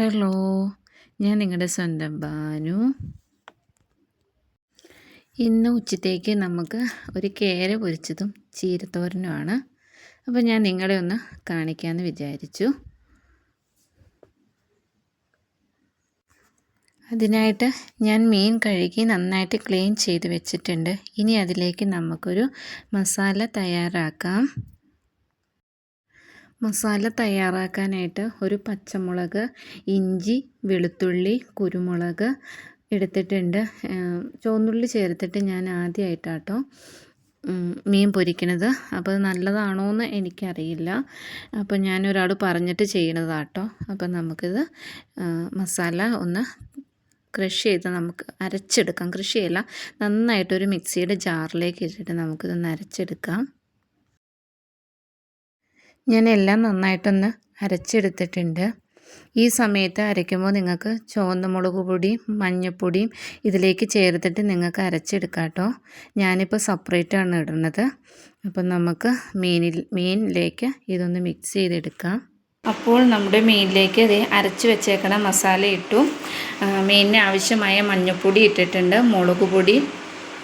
Hello ഞാൻ നിങ്ങളുടെ സ്വന്തം ബാനു ഇന്ന് ഉച്ചത്തേക്ക് നമുക്ക് ഒരു കേര പൊരിച്ചതും ചീരത്തോരനുമാണ്. അപ്പോൾ ഞാൻ നിങ്ങളെ ഒന്ന് കാണിക്കാമെന്ന് വിചാരിച്ചു. അതിനായിട്ട് ഞാൻ മീൻ കഴുകി നന്നായിട്ട് ക്ലീൻ ചെയ്ത് വെച്ചിട്ടുണ്ട്. ഇനി അതിലേക്ക് നമുക്കൊരു മസാല തയ്യാറാക്കാം. മസാല തയ്യാറാക്കാനായിട്ട് ഒരു പച്ചമുളക് ഇഞ്ചി വെളുത്തുള്ളി കുരുമുളക് എടുത്തിട്ടുണ്ട്. ചുവന്നുള്ളി ചേർത്തിട്ട് ഞാൻ ആദ്യമായിട്ടാട്ടോ മീൻ പൊരിക്കണത്. അപ്പോൾ അത് നല്ലതാണോ എന്ന് എനിക്കറിയില്ല. അപ്പോൾ ഞാനൊരാൾ പറഞ്ഞിട്ട് ചെയ്യണതാട്ടോ. അപ്പോൾ നമുക്കിത് മസാല ഒന്ന് ക്രഷ് ചെയ്ത് നമുക്ക് അരച്ചെടുക്കാം. കൃഷി ചെയ്യല്ല നന്നായിട്ടൊരു മിക്സിയുടെ ജാറിലേക്ക് ഇട്ടിട്ട് നമുക്കിതൊന്ന് അരച്ചെടുക്കാം. ഞാൻ എല്ലാം നന്നായിട്ടൊന്ന് അരച്ചെടുത്തിട്ടുണ്ട്. ഈ സമയത്ത് അരയ്ക്കുമ്പോൾ നിങ്ങൾക്ക് ചുവന്ന മുളക് പൊടിയും മഞ്ഞൾപ്പൊടിയും ഇതിലേക്ക് ചേർത്തിട്ട് നിങ്ങൾക്ക് അരച്ചെടുക്കാം കേട്ടോ ഞാനിപ്പോൾ സപ്പറേറ്റാണ് ഇടുന്നത്. അപ്പം നമുക്ക് മീനിൽ മീനിലേക്ക് ഇതൊന്ന് മിക്സ് ചെയ്തെടുക്കാം. അപ്പോൾ നമ്മുടെ മീനിലേക്ക് ഇത് അരച്ച് വെച്ചേക്കണ മസാല ഇട്ടു. മീനിന് ആവശ്യമായ മഞ്ഞൾപ്പൊടി ഇട്ടിട്ടുണ്ട് മുളക് പൊടി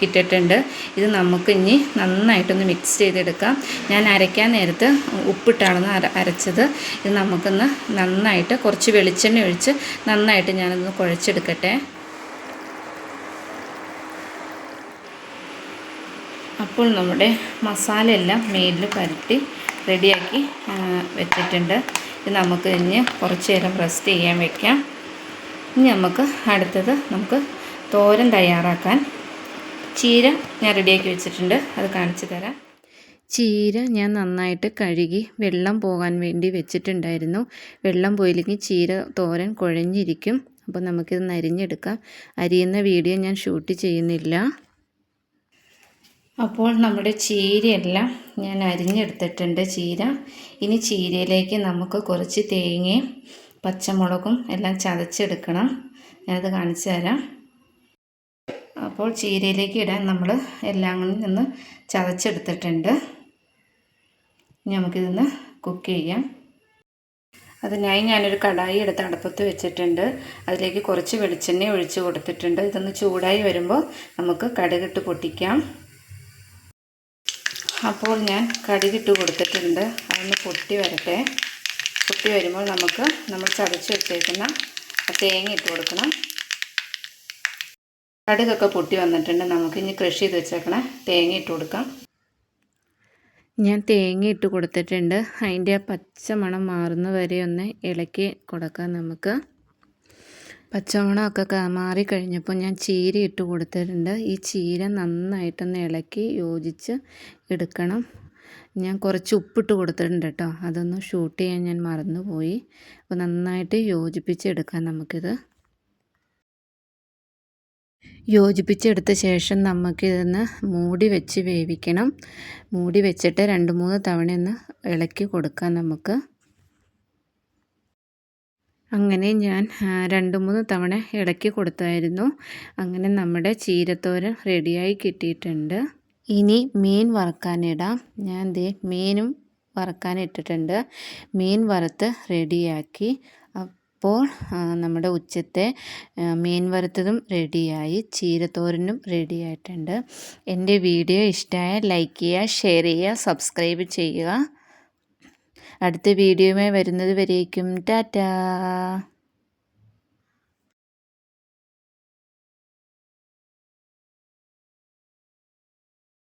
ഇട്ടിട്ടുണ്ട്. ഇത് നമുക്ക് ഇനി നന്നായിട്ടൊന്ന് മിക്സ് ചെയ്തെടുക്കാം. ഞാൻ അരയ്ക്കാൻ നേരത്ത് ഉപ്പിട്ടാണെന്ന് അര അരച്ചത്. ഇത് നമുക്കൊന്ന് നന്നായിട്ട് കുറച്ച് വെളിച്ചെണ്ണ ഒഴിച്ച് നന്നായിട്ട് ഞാനൊന്ന് കുഴച്ചെടുക്കട്ടെ. അപ്പോൾ നമ്മുടെ മസാല എല്ലാം മേലിൽ പരട്ടി റെഡിയാക്കി വെച്ചിട്ടുണ്ട്. ഇത് നമുക്ക് ഇനി കുറച്ച് നേരം റെസ്റ്റ് ചെയ്യാൻ വെക്കാം. ഇനി നമുക്ക് അടുത്തത് നമുക്ക് തോരൻ തയ്യാറാക്കാൻ ചീര ഞാൻ റെഡിയാക്കി വെച്ചിട്ടുണ്ട്. അത് കാണിച്ചു തരാം. ചീര ഞാൻ നന്നായിട്ട് കഴുകി വെള്ളം പോകാൻ വേണ്ടി വെച്ചിട്ടുണ്ടായിരുന്നു. വെള്ളം പോയില്ലെങ്കിൽ ചീര തോരൻ കുഴഞ്ഞിരിക്കും. അപ്പോൾ നമുക്കിത് നരിഞ്ഞെടുക്കാം. അരിയുന്ന വീഡിയോ ഞാൻ ഷൂട്ട് ചെയ്യുന്നില്ല. അപ്പോൾ നമ്മുടെ ചീരയെല്ലാം ഞാൻ അരിഞ്ഞെടുത്തിട്ടുണ്ട് ചീര. ഇനി ചീരയിലേക്ക് നമുക്ക് കുറച്ച് തേങ്ങയും പച്ചമുളകും എല്ലാം ചതച്ചെടുക്കണം. ഞാനത് കാണിച്ചു തരാം. അപ്പോൾ ചീരയിലേക്ക് ഇടാൻ നമ്മൾ എല്ലാം നിന്ന് ചതച്ചെടുത്തിട്ടുണ്ട്. നമുക്കിതൊന്ന് കുക്ക് ചെയ്യാം. അതിനായി ഞാനൊരു കടായി എടുത്ത് അടുപ്പത്ത് വെച്ചിട്ടുണ്ട്. അതിലേക്ക് കുറച്ച് വെളിച്ചെണ്ണ ഒഴിച്ച് കൊടുത്തിട്ടുണ്ട്. ഇതൊന്ന് ചൂടായി വരുമ്പോൾ നമുക്ക് കടുകിട്ട് പൊട്ടിക്കാം. അപ്പോൾ ഞാൻ കടുകിട്ട് കൊടുത്തിട്ടുണ്ട്. അതൊന്ന് പൊട്ടി വരട്ടെ. പൊട്ടി വരുമ്പോൾ നമുക്ക് നമ്മൾ ചതച്ച് വെച്ചേക്കുന്ന തേങ്ങ ഇട്ട് കൊടുക്കണം. കടുകൊക്കെ പൊട്ടി വന്നിട്ടുണ്ട്. നമുക്ക് ഇനി ക്രഷ് ചെയ്ത് വെച്ചേക്കണേ. തേങ്ങ ഇട്ട് കൊടുക്കാം. ഞാൻ തേങ്ങ ഇട്ട് കൊടുത്തിട്ടുണ്ട്. അതിന്റെ ആ പച്ചമണം മാറുന്ന വരെ ഒന്ന് ഇളക്കി കൊടുക്കാം നമുക്ക്. പച്ചമണമൊക്കെ മാറിക്കഴിഞ്ഞപ്പോൾ ഞാൻ ചീര ഇട്ട് കൊടുത്തിട്ടുണ്ട്. ഈ ചീര നന്നായിട്ടൊന്ന് ഇളക്കി യോജിച്ച് എടുക്കണം. ഞാൻ കുറച്ച് ഉപ്പിട്ട് കൊടുത്തിട്ടുണ്ട് കേട്ടോ. അതൊന്ന് ഷൂട്ട് ചെയ്യാൻ ഞാൻ മറന്നുപോയി. അപ്പോൾ നന്നായിട്ട് യോജിപ്പിച്ച് എടുക്കാം നമുക്കിത്. യോജിപ്പിച്ചെടുത്ത ശേഷം നമുക്കിതൊന്ന് മൂടി വെച്ച് വേവിക്കണം. മൂടി വെച്ചിട്ട് രണ്ട് മൂന്ന് തവണ ഒന്ന് ഇളക്കി കൊടുക്കാം നമുക്ക്. അങ്ങനെ ഞാൻ രണ്ട് മൂന്ന് തവണ ഇളക്കി കൊടുത്തായിരുന്നു. അങ്ങനെ നമ്മുടെ ചീരത്തോരൻ റെഡിയായി കിട്ടിയിട്ടുണ്ട്. ഇനി മീൻ വറക്കാനിടാം. ഞാൻ ദേ മീനും വറക്കാനിട്ടിട്ടുണ്ട്. മീൻ വറുത്ത് റെഡിയാക്കി. അപ്പോൾ നമ്മുടെ ഉച്ചത്തെ മീൻ വറുത്തതും റെഡിയായി ചീരത്തോരനും റെഡിയായിട്ടുണ്ട്. എന്റെ വീഡിയോ ഇഷ്ടമായ ലൈക്ക് ചെയ്യുക ഷെയർ ചെയ്യുക സബ്സ്ക്രൈബ് ചെയ്യുക. അടുത്ത വീഡിയോയുമായി വരുന്നത് വരേക്കും. ടാറ്റാ.